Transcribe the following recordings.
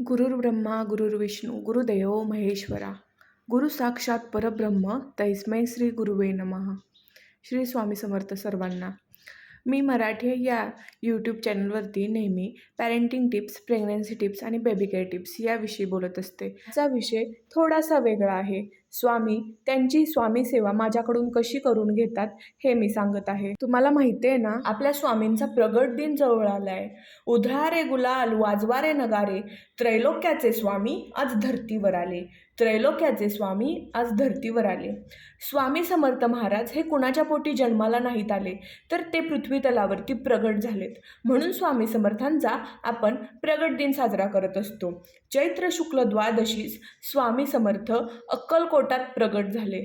गुरुर्ब्रह्मा गुरुर्विष्णू गुरुदेव महेश्वरा। गुरु साक्षात परब्रह्म तैस्मै श्री गुरुवे नमः। श्री स्वामी समर्थ सर्वांना। मी मराठी या यूट्यूब चॅनलवरती नेहमी पॅरेंटिंग टिप्स प्रेग्नन्सी टिप्स आणि बेबी केअर टिप्स याविषयी बोलत असते. याचा विषय थोडासा वेगळा आहे. स्वामी त्यांची स्वामी सेवा माझ्याकडून कशी करून घेतात हे मी सांगत आहे. तुम्हाला माहिती आहे ना आपल्या स्वामींचा प्रगट दिन जवळ आलाय. उधळा रे गुलाल वाजवा रे नगारे त्रैलोक्याचे स्वामी आज धर्तीवर आले. त्रैलोक्याचे स्वामी आज धर्तीवर आले. स्वामी समर्थ महाराज हे कुणाच्या पोटी जन्माला नाहीत आले तर ते पृथ्वी तलावरती प्रगट झालेत. म्हणून स्वामी समर्थांचा आपण प्रगट दिन साजरा करत असतो. चैत्र शुक्ल द्वादशीस स्वामी समर्थ पोटात प्रगट झाले.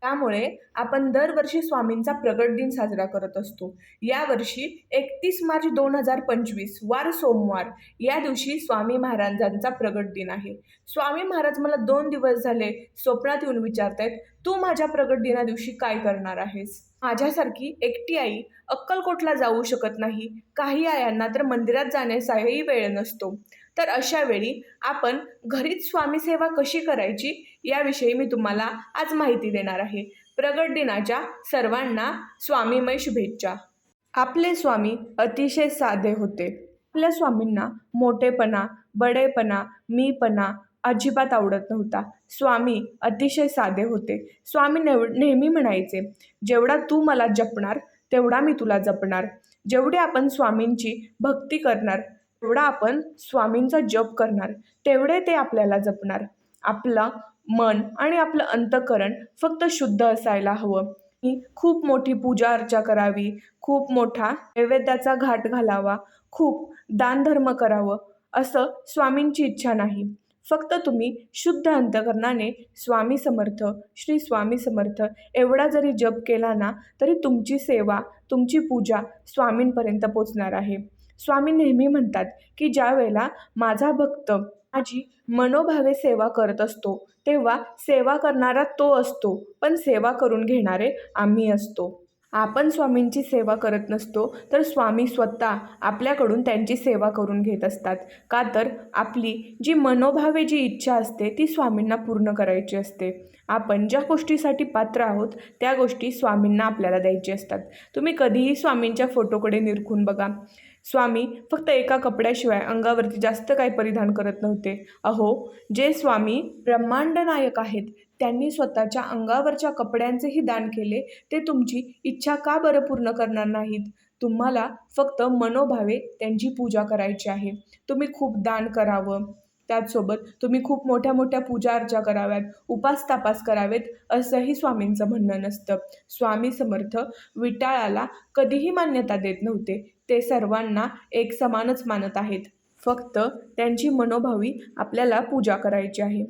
त्यामुळे आपण दरवर्षी स्वामींचा प्रगट दिन साजरा करत असतो. यावर्षी एकतीस मार्च दोन हजार पंचवीस वार सोमवार या दिवशी स्वामी महाराजांचा प्रगट दिन आहे. स्वामी महाराज मला दोन दिवस झाले स्वप्नात येऊन विचारतायत तू माझ्या प्रगट दिना दिवशी काय करणार आहेस? माझ्यासारखी एकटी आई अक्कलकोटला जाऊ शकत नाही. काही आयांना तर मंदिरात जाण्याचाही वेळ नसतो. तर अशा वेळी आपण घरीच स्वामीसेवा कशी करायची याविषयी मी तुम्हाला आज माहिती देणार आहे. प्रगट दिनाच्या सर्वांना स्वामीमय शुभेच्छा. आपले स्वामी अतिशय साधे होते. आपल्या स्वामींना मोठेपणा बडेपणा मीपणा अजिबात आवडत नव्हता. स्वामी अतिशय साधे होते. स्वामी नेव नेहमी म्हणायचे जेवढा तू मला जपणार तेवढा मी तुला जपणार. जेवढे आपण स्वामींची भक्ती करणार जेवढा आपण स्वामींचा जप करणार तेवढे ते आपल्याला जपणार. आपलं मन आणि आपलं अंतकरण फक्त शुद्ध असायला हवं. ही खूप मोठी पूजा अर्चा करावी खूप मोठा नैवेद्याचा घाट घालावा खूप दानधर्म करावं असं स्वामींची इच्छा नाही. फक्त तुम्ही शुद्ध अंतकरणाने स्वामी समर्थ श्री स्वामी समर्थ एवढा जरी जप केला ना तरी तुमची सेवा तुमची पूजा स्वामींपर्यंत पोचणार आहे. स्वामी नेहमी म्हणतात की ज्या वेळेला माझा भक्त माझी मनोभावे सेवा करत असतो तेव्हा सेवा करणारा तो असतो पण सेवा करून घेणारे आम्ही असतो. आपण स्वामींची सेवा करत नसतो तर स्वामी स्वतः आपल्याकडून त्यांची सेवा करून घेत असतात. का तर आपली जी मनोभावे जी इच्छा असते ती स्वामींना पूर्ण करायची असते. आपण ज्या गोष्टीसाठी पात्र आहोत त्या गोष्टी स्वामींना आपल्याला द्यायची असतात. तुम्ही कधीही स्वामींच्या फोटोकडे निरखून बघा. स्वामी फक्त एका कपड्याशिवाय अंगावरती जास्त काही परिधान करत नव्हते. अहो जे स्वामी ब्रह्मांड नायक आहेत त्यांनी स्वतःच्या अंगावरच्या कपड्यांचेही दान केले. ते तुमची इच्छा का बरं पूर्ण करणार नाहीत? तुम्हाला फक्त मनोभावे त्यांची पूजा करायची आहे. तुम्ही खूप दान करावं. त्याचसोबत तुम्ही खूप मोठ्या मोठ्या पूजा अर्चा कराव्यात उपास तापास करावेत असंही स्वामींचं म्हणणं नसतं. स्वामी समर्थ विटाळाला कधीही मान्यता देत नव्हते. ते सर्वांना एक समानच मानत आहेत. फक्त त्यांची मनोभावी आपल्याला पूजा करायची आहे.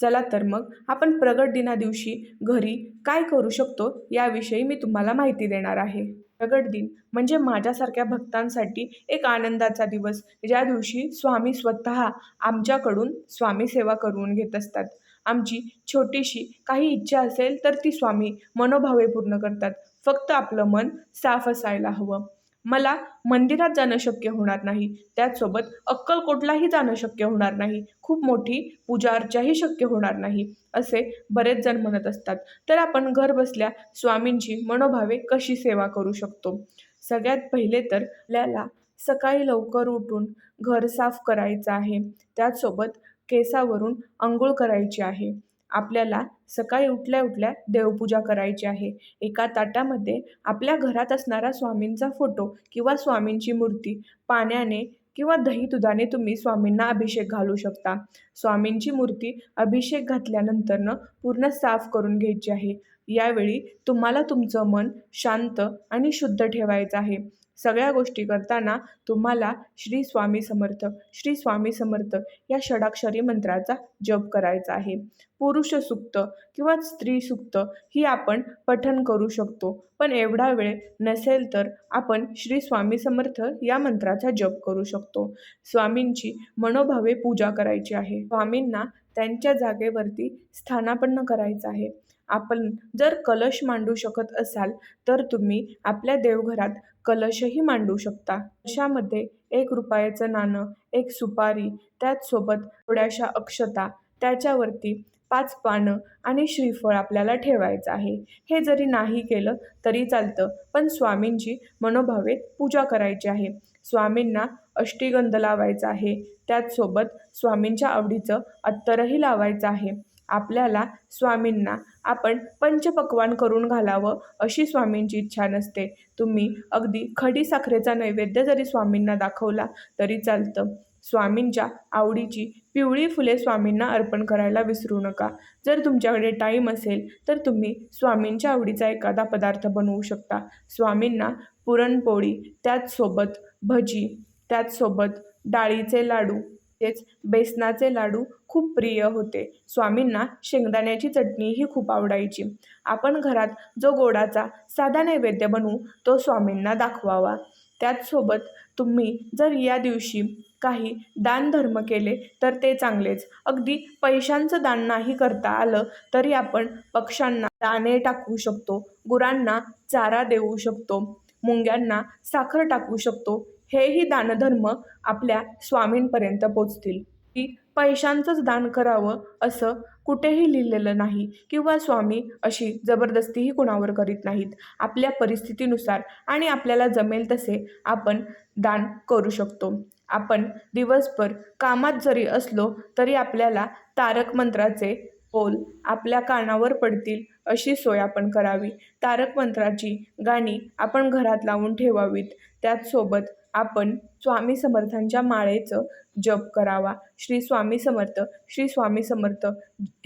चला तर मग आपण प्रगट दिना दिवशी घरी काय करू शकतो याविषयी मी तुम्हाला माहिती देणार आहे. प्रगट दिन म्हणजे माझ्यासारख्या भक्तांसाठी एक आनंदाचा दिवस ज्या दिवशी स्वामी स्वतः आमच्याकडून स्वामी सेवा करून घेत असतात. आमची छोटीशी काही इच्छा असेल तर ती स्वामी मनोभावे पूर्ण करतात. फक्त आपलं मन साफ असायला हवं. मला मंदिरात जाणं शक्य होणार नाही. त्याचसोबत अक्कलकोटलाही जाणं शक्य होणार नाही. खूप मोठी पूजा अर्चाही शक्य होणार नाही असे बरेच जण म्हणत असतात. तर आपण घर बसल्या स्वामींची मनोभावे कशी सेवा करू शकतो? सगळ्यात पहिले तर आपल्याला सकाळी लवकर उठून घर साफ करायचं आहे. त्याचसोबत केसावरून आंघोळ करायची आहे. आपल्याला सकाळी उठल्या उठल्या देवपूजा करायची आहे. एका ताटामध्ये आपल्या घरात असणारा स्वामींचा फोटो किंवा स्वामींची मूर्ती पाण्याने किंवा दही दुधाने तुम्ही स्वामींना अभिषेक घालू शकता. स्वामींची मूर्ती अभिषेक घातल्यानंतरनं पूर्ण साफ करून घ्यायची आहे. यावेळी तुम्हाला तुमचं मन शांत आणि शुद्ध ठेवायचं आहे. सगळ्या गोष्टी करताना तुम्हाला श्री स्वामी समर्थ श्री स्वामी समर्थ या षडाक्षरी मंत्राचा जप करायचा आहे. पुरुष सुक्त किंवा स्त्री सुक्त ही आपण पठन करू शकतो. पण एवढा वेळ नसेल तर आपण श्री स्वामी समर्थ या मंत्राचा जप करू शकतो. स्वामींची मनोभावे पूजा करायची आहे. स्वामींना त्यांच्या जागेवरती स्थानापन्न करायचं आहे. आपण जर कलश मांडू शकत असाल तर तुम्ही आपल्या देवघरात कलशही मांडू शकता. कलशामध्ये एक रुपयाचं नाणं एक सुपारी त्याचसोबत थोड्याशा अक्षता त्याच्यावरती पाच पानं आणि श्रीफळ आपल्याला ठेवायचं आहे. हे जरी नाही केलं तरी चालतं पण स्वामींची मनोभावे पूजा करायची आहे. स्वामींना अष्टीगंध लावायचा आहे. त्याचसोबत स्वामींच्या आवडीचं अत्तरही लावायचं आहे. आपल्याला स्वामींना आपण पंचपक्वान करून घालावं अशी स्वामींची इच्छा नसते. तुम्ही अगदी खडी साखरेचा नैवेद्य जरी स्वामींना दाखवला तरी चालतं. स्वामींच्या आवडीची पिवळी फुले स्वामींना अर्पण करायला विसरू नका. जर तुमच्याकडे टाईम असेल तर तुम्ही स्वामींच्या आवडीचा एखादा पदार्थ बनवू शकता. स्वामींना पुरणपोळी त्याचसोबत भजी त्याचसोबत डाळीचे लाडू तेच बेसनाचे लाडू खूप प्रिय होते. स्वामींना शेंगदाण्याची चटणीही खूप आवडायची. आपण घरात जो गोडाचा साधा नैवेद्य बनवू तो स्वामींना दाखवावा. त्याचसोबत तुम्ही जर या दिवशी काही दानधर्म केले तर ते चांगलेच. अगदी पैशांचं दान नाही करता आलं तरी आपण पक्ष्यांना दाणे टाकू शकतो गुरांना चारा देऊ शकतो मुंग्यांना साखर टाकू शकतो हेही दानधर्म आपल्या स्वामींपर्यंत पोचतील. की पैशांचंच दान करावं असं कुठेही लिहिलेलं नाही किंवा स्वामी अशी जबरदस्तीही कुणावर करीत नाहीत. आपल्या परिस्थितीनुसार आणि आपल्याला जमेल तसे आपण दान करू शकतो. आपण दिवसभर कामात जरी असलो तरी आपल्याला तारक मंत्राचे बोल आपल्या कानावर पडतील अशी सोय आपण करावी. तारक मंत्राची गाणी आपण घरात लावून ठेवावीत. त्याचसोबत आपण स्वामी समर्थांच्या माळेचं जप करावा. श्री स्वामी समर्थ श्री स्वामी समर्थ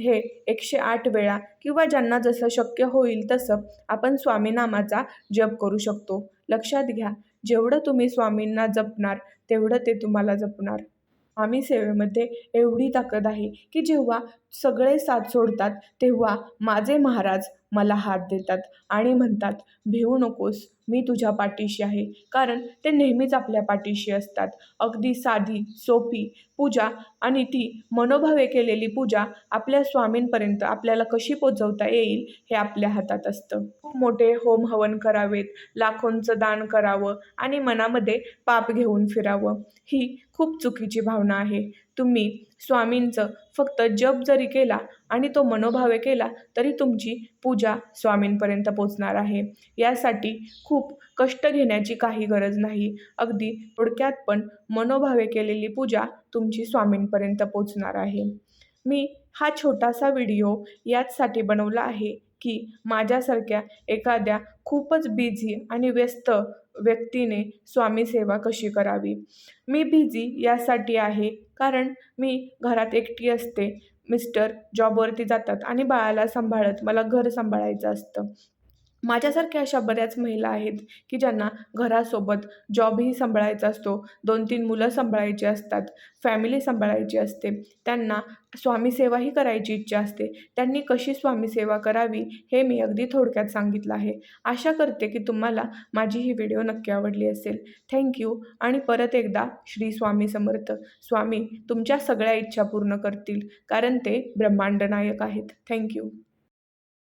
हे एकशे आठ वेळा किंवा ज्यांना जसं शक्य होईल तसं आपण स्वामीनामाचा जप करू शकतो. लक्षात घ्या जेवढं तुम्ही स्वामींना जपणार तेवढं ते तुम्हाला जपणार. स्वामी सेवेमध्ये एवढी ताकद आहे की जेव्हा सगळे साथ सोडतात तेव्हा माझे महाराज मला हात देतात आणि म्हणतात भिवू नकोस मी तुझ्या पाठीशी आहे. कारण ते नेहमीच आपल्या पाठीशी असतात. अगदी साधी सोपी पूजा आणि ती मनोभावे केलेली पूजा आपल्या स्वामींपर्यंत आपल्याला कशी पोचवता येईल हे आपल्या हातात असतं. खूप मोठे होम हवन करावेत लाखोंचं दान करावं आणि मनामध्ये पाप घेऊन फिरावं ही खूप चुकीची भावना आहे. तुम्ही स्वामींचं फक्त जप जरी केला आणि तो मनोभावे केला तरी तुमची पूजा स्वामींपर्यंत पोचणार आहे. यासाठी खूप कष्ट घेण्याची काही गरज नाही. अगदी थोडक्यात पण मनोभावे केलेली पूजा तुमची स्वामींपर्यंत पोचणार आहे. मी हा छोटासा व्हिडिओ याचसाठी बनवला आहे की माझ्यासारख्या एखाद्या खूपच बिझी आणि व्यस्त व्यक्तीने स्वामी सेवा कशी करावी? मी बिझी यासाठी आहे कारण मी घरात एकटी असते. मिस्टर जॉबवरती जातात आणि बाळाला सांभाळत. मला घर सांभाळायचं असतं. माझ्यासारख्या अशा बऱ्याच महिला आहेत की ज्यांना घरासोबत जॉबही सांभाळायचा असतो. दोन तीन मुलं सांभाळायची असतात फॅमिली सांभाळायची असते त्यांना स्वामीसेवाही करायची इच्छा असते. त्यांनी कशी स्वामीसेवा करावी हे मी अगदी थोडक्यात सांगितलं आहे. आशा करते की तुम्हाला माझी ही व्हिडिओ नक्की आवडली असेल. थँक्यू आणि परत एकदा श्री स्वामी समर्थ. स्वामी तुमच्या सगळ्या इच्छा पूर्ण करतील कारण ते ब्रह्मांड नायक आहेत. थँक्यू